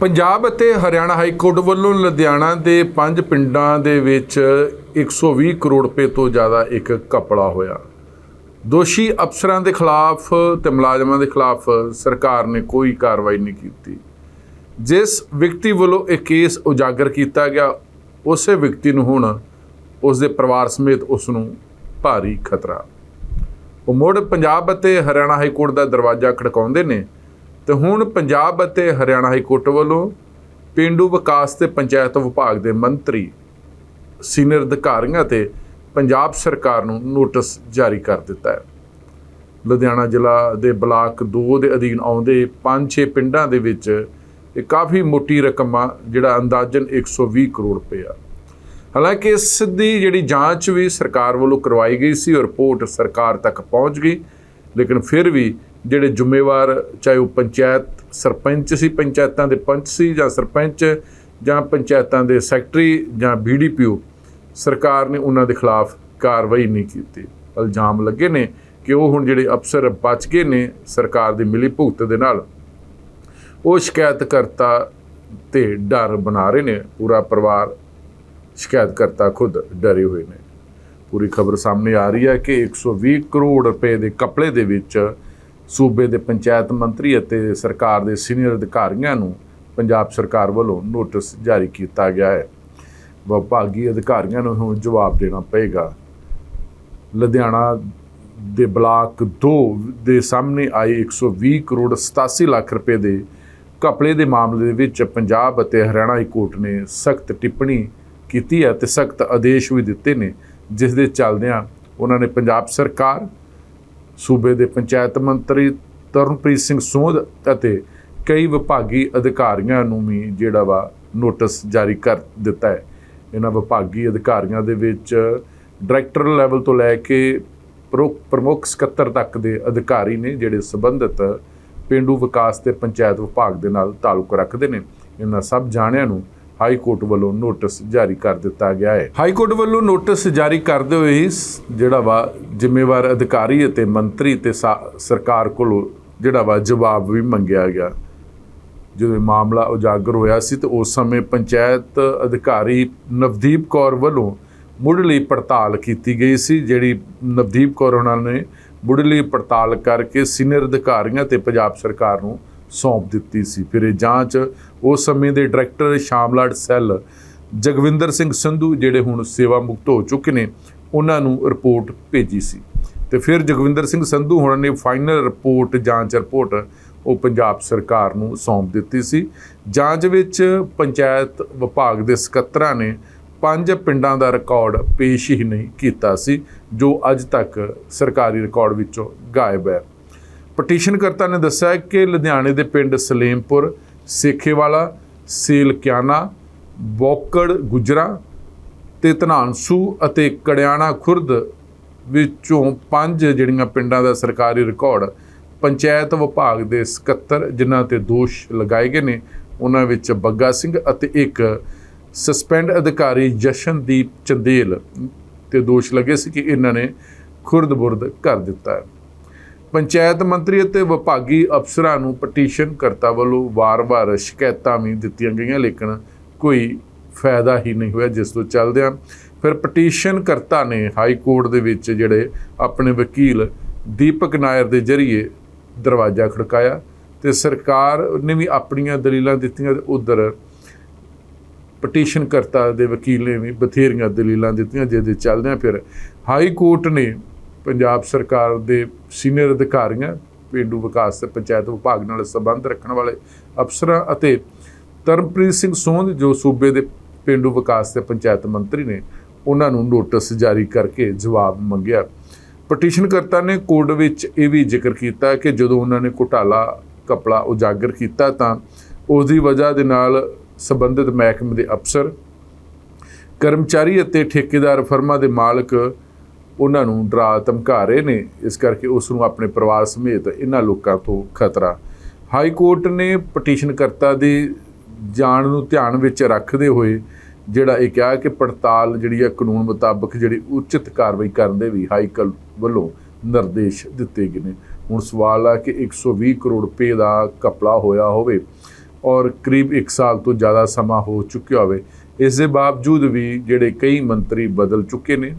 ਪੰਜਾਬ ਅਤੇ Haryana high court ਵੱਲੋਂ ਲੁਧਿਆਣਾ ਦੇ ਪੰਜ ਪਿੰਡਾਂ ਦੇ ਵਿੱਚ 120 ਕਰੋੜ ਰੁਪਏ ਤੋਂ ਜ਼ਿਆਦਾ ਇੱਕ ਘਪਲਾ ਹੋਇਆ। ਦੋਸ਼ੀ ਅਫਸਰਾਂ ਦੇ ਖਿਲਾਫ ਤੇ ਮੁਲਾਜ਼ਮਾਂ ਦੇ ਖਿਲਾਫ ਸਰਕਾਰ ਨੇ ਕੋਈ ਕਾਰਵਾਈ ਨਹੀਂ ਕੀਤੀ। ਜਿਸ ਵਿਅਕਤੀ ਵੱਲੋਂ ਇਹ ਕੇਸ ਉਜਾਗਰ ਕੀਤਾ ਗਿਆ, ਉਸੇ ਵਿਅਕਤੀ ਨੂੰ ਹੁਣ ਉਸ ਦੇ ਪਰਿਵਾਰ ਸਮੇਤ ਉਸ ਨੂੰ ਭਾਰੀ ਖਤਰਾ। ਉਹ ਮੁੜ ਪੰਜਾਬ ਅਤੇ ਹਰਿਆਣਾ ਹਾਈ ਕੋਰਟ ਦਾ ਦਰਵਾਜ਼ਾ ਖੜਕਾਉਂਦੇ ਨੇ ਤੇ ਹੁਣ ਪੰਜਾਬ ਅਤੇ ਹਰਿਆਣਾ ਹਾਈ ਕੋਰਟ ਵੱਲੋਂ ਪਿੰਡੂ ਵਿਕਾਸ ਤੇ ਪੰਚਾਇਤ ਵਿਭਾਗ ਦੇ ਮੰਤਰੀ, ਸੀਨੀਅਰ ਅਧਿਕਾਰੀਆਂ ਤੇ ਪੰਜਾਬ ਸਰਕਾਰ ਨੂੰ ਨੋਟਿਸ ਜਾਰੀ ਕਰ ਦਿੱਤਾ ਹੈ। ਲੁਧਿਆਣਾ ਜ਼ਿਲ੍ਹਾ ਦੇ ਬਲਾਕ 2 ਦੇ ਅਧੀਨ ਆਉਂਦੇ 5-6 ਪਿੰਡਾਂ ਦੇ ਵਿੱਚ ਇਹ ਕਾਫੀ ਮੋਟੀ ਰਕਮ ਆ ਜਿਹੜਾ ਅੰਦਾਜ਼ਨ 120 ਕਰੋੜ ਰੁਪਏ ਆ। ਹਾਲਾਂਕਿ ਇਸ ਦੀ ਜਿਹੜੀ ਜਾਂਚ ਵੀ ਸਰਕਾਰ ਵੱਲੋਂ ਕਰਵਾਈ ਗਈ ਸੀ ਔਰ ਰਿਪੋਰਟ ਸਰਕਾਰ ਤੱਕ ਪਹੁੰਚ ਗਈ ਲੇਕਿਨ ਫਿਰ ਵੀ ਜਿਹੜੇ ਜ਼ਿੰਮੇਵਾਰ, ਚਾਹੇ ਉਹ ਪੰਚਾਇਤ ਸਰਪੰਚ ਸੀ, ਪੰਚਾਇਤਾਂ ਦੇ ਪੰਚ ਸੀ ਜਾਂ ਸਰਪੰਚ ਜਾਂ ਪੰਚਾਇਤਾਂ ਦੇ ਸੈਕਟਰੀ ਜਾਂ ਬੀਡੀਪੀਓ ਸਰਕਾਰ ਨੇ ਉਹਨਾਂ ਦੇ ਖਿਲਾਫ ਕਾਰਵਾਈ ਨਹੀਂ ਕੀਤੀ। ਇਲਜ਼ਾਮ ਲੱਗੇ ਨੇ ਕਿ ਉਹ ਹੁਣ ਜਿਹੜੇ ਅਫਸਰ ਬਚ ਗਏ ਨੇ ਸਰਕਾਰ ਦੀ ਮਿਲੀ ਭੁਗਤ ਦੇ ਨਾਲ, ਉਹ ਸ਼ਿਕਾਇਤਕਰਤਾ ਤੇ ਡਰ ਬਣਾ ਰਹੇ ਨੇ। ਪੂਰਾ ਪਰਿਵਾਰ ਸ਼ਿਕਾਇਤਕਰਤਾ ਖੁਦ ਡਰੇ ਹੋਏ ਨੇ। ਪੂਰੀ ਖਬਰ ਸਾਹਮਣੇ ਆ ਰਹੀ ਹੈ ਕਿ 120 ਕਰੋੜ ਰੁਪਏ ਦੇ ਕਪੜੇ ਦੇ ਵਿੱਚ ਸੂਬੇ ਦੇ ਪੰਚਾਇਤ ਮੰਤਰੀ ਅਤੇ ਸਰਕਾਰ ਦੇ ਸੀਨੀਅਰ ਅਧਿਕਾਰੀਆਂ ਨੂੰ ਪੰਜਾਬ ਸਰਕਾਰ ਵੱਲੋਂ ਨੋਟਿਸ ਜਾਰੀ ਕੀਤਾ ਗਿਆ ਹੈ। ਵਿਭਾਗੀ ਅਧਿਕਾਰੀਆਂ ਨੂੰ ਹੁਣ ਜਵਾਬ ਦੇਣਾ ਪਏਗਾ। ਲੁਧਿਆਣਾ ਦੇ ਬਲਾਕ 2 ਦੇ ਸਾਹਮਣੇ ਆਏ 120 ਕਰੋੜ 87 ਲੱਖ ਰੁਪਏ ਦੇ ਕਪੜੇ ਦੇ ਮਾਮਲੇ ਦੇ ਵਿੱਚ ਪੰਜਾਬ ਅਤੇ ਹਰਿਆਣਾ ਹਾਈ ਕੋਰਟ ਨੇ ਸਖਤ ਟਿੱਪਣੀ ਕੀਤੀ ਹੈ ਤੇ ਸਖਤ ਆਦੇਸ਼ ਵੀ ਦਿੱਤੇ ਨੇ। ਜਿਸ ਦੇ ਚੱਲਦਿਆਂ ਉਹਨਾਂ ਨੇ ਪੰਜਾਬ ਸਰਕਾਰ, ਸੂਬੇ ਦੇ ਪੰਚਾਇਤ ਮੰਤਰੀ ਤਰਨਪ੍ਰੀਤ ਸਿੰਘ ਸੋਧ ਅਤੇ ਕਈ ਵਿਭਾਗੀ ਅਧਿਕਾਰੀਆਂ ਨੂੰ ਵੀ ਜਿਹੜਾ ਵਾ ਨੋਟਿਸ ਜਾਰੀ ਕਰ ਦਿੱਤਾ ਹੈ। ਇਹਨਾਂ ਵਿਭਾਗੀ ਅਧਿਕਾਰੀਆਂ ਦੇ ਵਿੱਚ ਡਾਇਰੈਕਟਰ ਲੈਵਲ ਤੋਂ ਲੈ ਕੇ ਪ੍ਰੋ- ਪ੍ਰਮੁੱਖ ਸਕੱਤਰ ਤੱਕ ਦੇ ਅਧਿਕਾਰੀ ਨੇ ਜਿਹੜੇ ਸੰਬੰਧਿਤ ਪਿੰਡੂ ਵਿਕਾਸ ਤੇ ਪੰਚਾਇਤ ਵਿਭਾਗ ਦੇ ਨਾਲ ਤਾਲੁਕ ਰੱਖਦੇ ਨੇ। ਇਹਨਾਂ ਸਭ ਜਾਣਿਆਂ ਨੂੰ ਹਾਈ ਕੋਰਟ ਵੱਲੋਂ ਨੋਟਿਸ ਜਾਰੀ ਕਰ ਦਿੱਤਾ ਗਿਆ ਹੈ। ਹਾਈ ਕੋਰਟ ਵੱਲੋਂ ਨੋਟਿਸ ਜਾਰੀ ਕਰਦੇ ਹੋਏ ਹੀ ਜਿਹੜਾ ਵਾ ਜ਼ਿੰਮੇਵਾਰ ਅਧਿਕਾਰੀ ਅਤੇ ਮੰਤਰੀ ਤੇ ਸਾ- ਸਰਕਾਰ ਕੋਲੋਂ ਜਿਹੜਾ ਵਾ ਜਵਾਬ ਵੀ ਮੰਗਿਆ ਗਿਆ। ਜਦੋਂ ਇਹ ਮਾਮਲਾ ਉਜਾਗਰ ਹੋਇਆ ਸੀ ਤੇ ਉਸ ਸਮੇਂ ਪੰਚਾਇਤ ਅਧਿਕਾਰੀ ਨਵਦੀਪ ਕੌਰ ਵੱਲੋਂ ਮੁੱਢਲੀ ਪੜਤਾਲ ਕੀਤੀ ਗਈ ਸੀ, ਜਿਹੜੀ ਨਵਦੀਪ ਕੌਰ ਉਹਨਾਂ ਨੇ ਮੁੱਢਲੀ ਪੜਤਾਲ ਕਰਕੇ ਸੀਨੀਅਰ ਅਧਿਕਾਰੀਆਂ ਤੇ ਪੰਜਾਬ ਸਰਕਾਰ ਨੂੰ ਸੌਂਪ ਦਿੱਤੀ ਸੀ। ਫਿਰ ਇਹ ਜਾਂਚ ਉਸ ਸਮੇਂ ਦੇ ਡਾਇਰੈਕਟਰ ਸ਼ਾਮਲਾਟ ਸੈੱਲ, ਜਗਵਿੰਦਰ ਸਿੰਘ ਸੰਧੂ ਜਿਹੜੇ ਹੁਣ ਸੇਵਾ ਮੁਕਤ ਹੋ ਚੁੱਕੇ ਨੇ, ਉਹਨਾਂ ਨੂੰ ਰਿਪੋਰਟ ਭੇਜੀ ਸੀ। ਤੇ ਫਿਰ ਜਗਵਿੰਦਰ ਸਿੰਘ ਸੰਧੂ ਹੁਣਾਂ ਨੇ ਫਾਈਨਲ ਰਿਪੋਰਟ, ਜਾਂਚ ਰਿਪੋਰਟ ਉਹ ਪੰਜਾਬ ਸਰਕਾਰ ਨੂੰ ਸੌਂਪ ਦਿੱਤੀ ਸੀ। ਜਾਂਚ ਵਿੱਚ ਪੰਚਾਇਤ ਵਿਭਾਗ ਦੇ ਸਕੱਤਰਾਂ ਨੇ ਪੰਜ ਪਿੰਡਾਂ ਦਾ ਰਿਕਾਰਡ ਪੇਸ਼ ਹੀ ਨਹੀਂ ਕੀਤਾ ਸੀ, ਜੋ ਅੱਜ ਤੱਕ ਸਰਕਾਰੀ ਰਿਕਾਰਡ ਵਿੱਚੋਂ ਗਾਇਬ ਹੈ। ਪਟੀਸ਼ਨਕਰਤਾ ਨੇ ਦੱਸਿਆ ਕਿ ਲੁਧਿਆਣੇ ਦੇ ਪਿੰਡ ਸਲੇਮਪੁਰ, ਸੇਖੇਵਾਲਾ ਸੇਲਕਿਆਨਾ ਬੋਕੜ ਗੁਜਰਾ ਤੇ ਧਨਾਨਸੂ ਅਤੇ ਕੜਿਆਣਾ ਖੁਰਦ ਵਿੱਚੋਂ ਪੰਜ ਜਿਹੜੀਆਂ ਪਿੰਡਾਂ ਦਾ ਸਰਕਾਰੀ ਰਿਕਾਰਡ ਪੰਚਾਇਤ ਵਿਭਾਗ ਦੇ ਸਕੱਤਰ, ਜਿਨ੍ਹਾਂ ਤੇ ਦੋਸ਼ ਲਗਾਏ ਗਏ ਨੇ, ਉਹਨਾਂ ਵਿੱਚ ਬੱਗਾ ਸਿੰਘ ਅਤੇ ਇੱਕ ਸਸਪੈਂਡ ਅਧਿਕਾਰੀ ਜਸ਼ਨਦੀਪ ਚੰਦੇਲ ਤੇ ਦੋਸ਼ ਲੱਗੇ ਸੀ ਕਿ ਇਹਨਾਂ ਨੇ ਖੁਰਦ-ਬੁਰਦ ਕਰ ਦਿੱਤਾ ਹੈ। ਪੰਚਾਇਤ ਮੰਤਰੀ ਅਤੇ ਵਿਭਾਗੀ ਅਫਸਰਾਂ ਨੂੰ ਪਟੀਸ਼ਨ ਕਰਤਾ ਵੱਲੋਂ ਵਾਰ-ਵਾਰ ਸ਼ਿਕਾਇਤਾਂ ਵੀ ਦਿੱਤੀਆਂ ਗਈਆਂ, ਲੇਕਿਨ ਕੋਈ ਫਾਇਦਾ ਹੀ ਨਹੀਂ ਹੋਇਆ ਜਿਸ ਤੋਂ ਚੱਲਦਿਆਂ ਫਿਰ ਪਟੀਸ਼ਨ ਕਰਤਾ ਨੇ ਹਾਈ ਕੋਰਟ ਦੇ ਵਿੱਚ, ਜਿਹੜੇ ਆਪਣੇ ਵਕੀਲ ਦੀਪਕ ਨਾਇਰ ਦੇ ਜ਼ਰੀਏ ਦਰਵਾਜ਼ਾ ਖੜਕਾਇਆ ਤੇ ਸਰਕਾਰ ਨੇ ਵੀ ਆਪਣੀਆਂ ਦਲੀਲਾਂ ਦਿੱਤੀਆਂ ਤੇ ਉਧਰ ਪਟੀਸ਼ਨ ਕਰਤਾ ਦੇ ਵਕੀਲ ਨੇ ਵੀ ਬਥੇਰੀਆਂ ਦਲੀਲਾਂ ਦਿੱਤੀਆਂ, ਜਿਹਦੇ ਚੱਲਦਿਆਂ ਫਿਰ ਹਾਈ ਕੋਰਟ ਨੇ ਪੰਜਾਬ ਸਰਕਾਰ ਦੇ ਸੀਨੀਅਰ ਅਧਿਕਾਰੀਆਂ, ਪੇਂਡੂ ਵਿਕਾਸ ਤੇ ਪੰਚਾਇਤ ਵਿਭਾਗ ਨਾਲ ਸੰਬੰਧ ਰੱਖਣ ਵਾਲੇ ਅਫਸਰਾਂ ਅਤੇ ਤਰਨਪ੍ਰੀਤ ਸਿੰਘ ਸੋਂਧ ਜੋ ਸੂਬੇ ਦੇ ਪੇਂਡੂ ਵਿਕਾਸ ਤੇ ਪੰਚਾਇਤ ਮੰਤਰੀ ਨੇ, ਉਹਨਾਂ ਨੂੰ ਨੋਟਿਸ ਜਾਰੀ ਕਰਕੇ ਜਵਾਬ ਮੰਗਿਆ। ਪਟੀਸ਼ਨਕਰਤਾ ਨੇ ਕੋਰਟ ਵਿੱਚ ਇਹ ਵੀ ਜ਼ਿਕਰ ਕੀਤਾ ਕਿ ਜਦੋਂ ਉਹਨਾਂ ਨੇ ਘੁਟਾਲਾ ਕਪੜਾ ਉਜਾਗਰ ਕੀਤਾ ਤਾਂ ਉਸ ਦੀ ਵਜ੍ਹਾ ਦੇ ਨਾਲ ਸੰਬੰਧਿਤ ਮਹਿਕਮੇ ਦੇ ਅਫਸਰ, ਕਰਮਚਾਰੀ ਅਤੇ ਠੇਕੇਦਾਰ ਫਰਮਾਂ ਦੇ ਮਾਲਕ ਉਹਨਾਂ ਨੂੰ ਡਰਾ ਧਮਕਾ ਰਹੇ ਨੇ। ਇਸ ਕਰਕੇ ਉਸ ਨੂੰ ਆਪਣੇ ਪਰਿਵਾਰ ਸਮੇਤ ਇਹਨਾਂ ਲੋਕਾਂ ਤੋਂ ਖਤਰਾ। ਹਾਈ ਕੋਰਟ ਨੇ ਪਟੀਸ਼ਨਕਰਤਾ ਦੀ ਜਾਣ ਨੂੰ ਧਿਆਨ ਵਿੱਚ ਰੱਖਦੇ ਹੋਏ ਜਿਹੜਾ ਇਹ ਕਿਹਾ ਕਿ ਪੜਤਾਲ ਜਿਹੜੀ ਹੈ ਕਾਨੂੰਨ ਮੁਤਾਬਕ ਜਿਹੜੀ ਉਚਿਤ ਕਾਰਵਾਈ ਕਰਨ ਦੇ ਵੀ ਹਾਈ ਕੋਰਟ ਵੱਲੋਂ ਨਿਰਦੇਸ਼ ਦਿੱਤੇ ਗਏ ਨੇ। ਹੁਣ ਸਵਾਲ ਆ ਕਿ 120 ਕਰੋੜ ਰੁਪਏ ਦਾ ਕਪੜਾ ਹੋਇਆ ਹੋਵੇ ਔਰ ਕਰੀਬ 1 ਸਾਲ ਤੋਂ ਜ਼ਿਆਦਾ ਸਮਾਂ ਹੋ ਚੁੱਕਿਆ ਹੋਵੇ, ਇਸ ਦੇ ਬਾਵਜੂਦ ਵੀ ਜਿਹੜੇ ਕਈ ਮੰਤਰੀ ਬਦਲ ਚੁੱਕੇ ਨੇ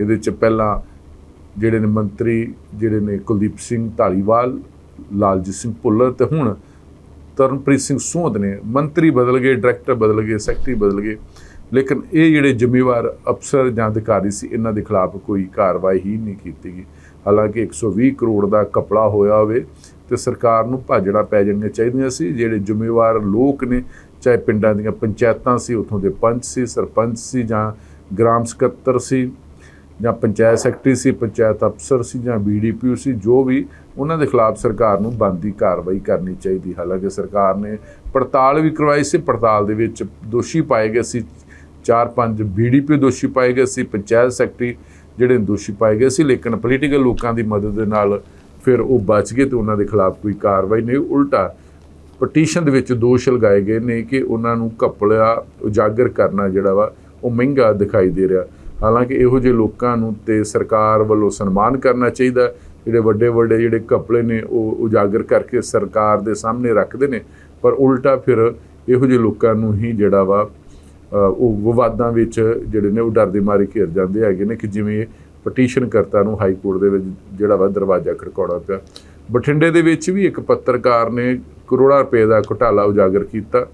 ਇਹਦੇ ਚ ਪਹਿਲਾਂ ਜਿਹੜੇ ਨੇ ਮੰਤਰੀ, ਜਿਹੜੇ ਨੇ ਕੁਲਦੀਪ ਸਿੰਘ ਢਾਲੀਵਾਲ ਲਾਲਜੀਤ ਸਿੰਘ ਭੁੱਲਰ ਤੇ ਹੁਣ ਤਰਨਪ੍ਰੀਤ ਸਿੰਘ ਸੋਧ ਨੇ, ਮੰਤਰੀ ਬਦਲ ਗਏ ਡਾਇਰੈਕਟਰ ਬਦਲ ਗਏ ਸੈਕਟਰੀ ਬਦਲ ਗਏ। ਲੇਕਿਨ ਇਹ ਜਿਹੜੇ ਜ਼ਿੰਮੇਵਾਰ ਅਫਸਰ ਜਾਂ ਅਧਿਕਾਰੀ ਸੀ, ਇਹਨਾਂ ਦੇ ਖਿਲਾਫ ਕੋਈ ਕਾਰਵਾਈ ਹੀ ਨਹੀਂ ਕੀਤੀ ਗਈ। ਹਾਲਾਂਕਿ 120 ਕਰੋੜ ਦਾ ਕਪੜਾ ਹੋਇਆ ਹੋਵੇ ਤੇ ਸਰਕਾਰ ਨੂੰ ਭਾਜੜਾ ਪੈ ਜਾਣੀਆਂ ਚਾਹੀਦੀਆਂ ਸੀ। ਜਿਹੜੇ ਜ਼ਿੰਮੇਵਾਰ ਲੋਕ ਨੇ, ਚਾਹੇ ਪਿੰਡਾਂ ਦੀਆਂ ਪੰਚਾਇਤਾਂ ਸੀ, ਉਥੋਂ ਦੇ ਪੰਚ ਸੀ, ਸਰਪੰਚ ਸੀ ਜਾਂ ਗ੍ਰਾਮ ਸਕੱਤਰ ਸੀ ਜਾਂ ਪੰਚਾਇਤ ਸੈਕਟਰੀ ਸੀ, ਪੰਚਾਇਤ ਅਫਸਰ ਸੀ ਜਾਂ ਬੀਡੀਪੀਓ ਸੀ, ਜੋ ਵੀ, ਉਹਨਾਂ ਦੇ ਖਿਲਾਫ ਸਰਕਾਰ ਨੂੰ ਬੰਦੀ ਕਾਰਵਾਈ ਕਰਨੀ ਚਾਹੀਦੀ। ਹਾਲਾਂਕਿ ਸਰਕਾਰ ਨੇ ਪੜਤਾਲ ਵੀ ਕਰਵਾਈ ਸੀ, ਪੜਤਾਲ ਦੇ ਵਿੱਚ ਦੋਸ਼ੀ ਪਾਏ ਗਏ ਸੀ, ਚਾਰ ਪੰਜ ਬੀਡੀਪੀ ਦੋਸ਼ੀ ਪਾਏ ਗਏ ਸੀ, ਪੰਚਾਇਤ ਸੈਕਟਰੀ ਜਿਹੜੇ ਦੋਸ਼ੀ ਪਾਏ ਗਏ ਸੀ, ਲੇਕਿਨ ਪੋਲੀਟੀਕਲ ਲੋਕਾਂ ਦੀ ਮਦਦ ਦੇ ਨਾਲ ਫਿਰ ਉਹ ਬਚ ਗਏ ਤੇ ਉਹਨਾਂ ਦੇ ਖਿਲਾਫ ਕੋਈ ਕਾਰਵਾਈ ਨਹੀਂ। ਉਲਟਾ ਪਟੀਸ਼ਨ ਦੇ ਵਿੱਚ ਦੋਸ਼ ਲਗਾਏ ਗਏ ਨੇ ਕਿ ਉਹਨਾਂ ਨੂੰ ਘਪਲਾ ਉਜਾਗਰ ਕਰਨਾ ਜਿਹੜਾ ਵਾ, ਉਹ ਮਹਿੰਗਾ ਦਿਖਾਈ ਦੇ ਰਿਹਾ। ਹਾਲਾਂਕਿ ਇਹੋ ਜਿਹੇ ਲੋਕਾਂ ਨੂੰ ਤੇ ਸਰਕਾਰ ਵੱਲੋਂ ਸਨਮਾਨ ਕਰਨਾ ਚਾਹੀਦਾ ਜਿਹੜੇ ਵੱਡੇ ਵੱਡੇ ਜਿਹੜੇ ਘਪਲੇ ਨੇ, ਉਹ ਉਜਾਗਰ ਕਰਕੇ ਸਰਕਾਰ ਦੇ ਸਾਹਮਣੇ ਰੱਖਦੇ ਨੇ। ਪਰ ਉਲਟਾ ਫਿਰ ਇਹੋ ਜਿਹੇ ਲੋਕਾਂ ਨੂੰ ਹੀ ਜਿਹੜਾ ਵਾ ਉਹ ਵਿਵਾਦਾਂ ਵਿੱਚ ਜਿਹੜੇ ਨੇ, ਉਹ ਡਰ ਦੀ ਮਾਰੀ ਘਿਰ ਜਾਂਦੇ ਹੈਗੇ ਨੇ ਕਿ ਜਿਵੇਂ ਪਟੀਸ਼ਨ ਕਰਤਾ ਨੂੰ ਹਾਈ ਕੋਰਟ ਦੇ ਵਿੱਚ ਜਿਹੜਾ ਵਾ ਦਰਵਾਜ਼ਾ ਖੜਕਾਉਣਾ ਪਿਆ। ਬਠਿੰਡੇ ਦੇ ਵਿੱਚ ਵੀ ਇੱਕ ਪੱਤਰਕਾਰ ਨੇ ਕਰੋੜਾਂ ਰੁਪਏ ਦਾ ਘੁਟਾਲਾ ਉਜਾਗਰ ਕੀਤਾ।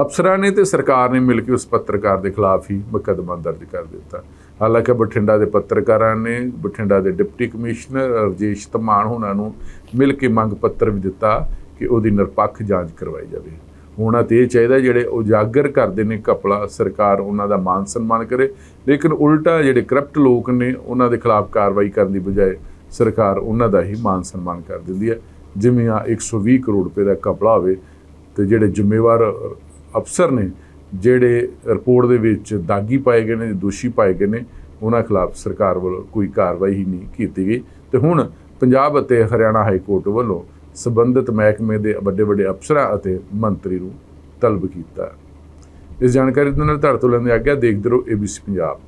ਅਫਸਰਾਂ ਨੇ ਤੇ ਸਰਕਾਰ ਨੇ ਮਿਲ ਕੇ ਉਸ ਪੱਤਰਕਾਰ ਦੇ ਖਿਲਾਫ ਹੀ ਮੁਕੱਦਮਾ ਦਰਜ ਕਰ ਦਿੱਤਾ। ਹਾਲਾਂਕਿ ਬਠਿੰਡਾ ਦੇ ਪੱਤਰਕਾਰਾਂ ਨੇ, ਬਠਿੰਡਾ ਦੇ ਡਿਪਟੀ ਕਮਿਸ਼ਨਰ ਰਜੇਸ਼ ਧਮਾਨ ਹੋਣਾ ਨੂੰ ਮਿਲ ਕੇ ਮੰਗ ਪੱਤਰ ਵੀ ਦਿੱਤਾ ਕਿ ਉਹਦੀ ਨਿਰਪੱਖ ਜਾਂਚ ਕਰਵਾਈ ਜਾਵੇ। ਹੋਣਾ ਤੇ ਇਹ ਚਾਹੀਦਾ ਜਿਹੜੇ ਉਜਾਗਰ ਕਰਦੇ ਨੇ ਕਪੜਾ ਸਰਕਾਰ ਉਹਨਾਂ ਦਾ ਮਾਨ ਸਨਮਾਨ ਕਰੇ, ਲੇਕਿਨ ਉਲਟਾ ਜਿਹੜੇ ਕਰਪਟ ਲੋਕ ਨੇ, ਉਹਨਾਂ ਦੇ ਖਿਲਾਫ ਕਾਰਵਾਈ ਕਰਨ ਦੀ ਬਜਾਏ ਸਰਕਾਰ ਉਹਨਾਂ ਦਾ ਹੀ ਮਾਨ ਸਨਮਾਨ ਕਰ ਦਿੰਦੀ ਹੈ। ਜਿਵੇਂ ਆ 120 ਕਰੋੜ ਰੁਪਏ ਦਾ ਕਪੜਾ ਹੋਵੇ ਤੇ ਜਿਹੜੇ ਜ਼ਿੰਮੇਵਾਰ ਅਫਸਰ ਨੇ ਜਿਹੜੇ ਰਿਪੋਰਟ ਦੇ ਵਿੱਚ ਦਾਗੀ ਪਾਏ ਗਏ ਨੇ, ਦੋਸ਼ੀ ਪਾਏ ਗਏ ਨੇ, ਉਹਨਾਂ ਖਿਲਾਫ ਸਰਕਾਰ ਵੱਲੋਂ ਕੋਈ ਕਾਰਵਾਈ ਹੀ ਨਹੀਂ ਕੀਤੀ ਗਈ। ਤੇ ਹੁਣ ਪੰਜਾਬ ਅਤੇ ਹਰਿਆਣਾ ਹਾਈ ਕੋਰਟ ਵੱਲੋਂ ਸਬੰਧਤ ਮਹਿਕਮੇ ਦੇ ਵੱਡੇ ਵੱਡੇ ਅਫਸਰਾਂ ਅਤੇ ਮੰਤਰੀ ਨੂੰ ਤਲਬ ਕੀਤਾ। ਇਸ ਜਾਣਕਾਰੀ ਦੇ ਨਾਲ ਧੜ ਤੋਂ ਲੈਂਦੇ ਆਗਿਆ, ਦੇਖਦੇ ਰਹੋ ABC ਪੰਜਾਬ।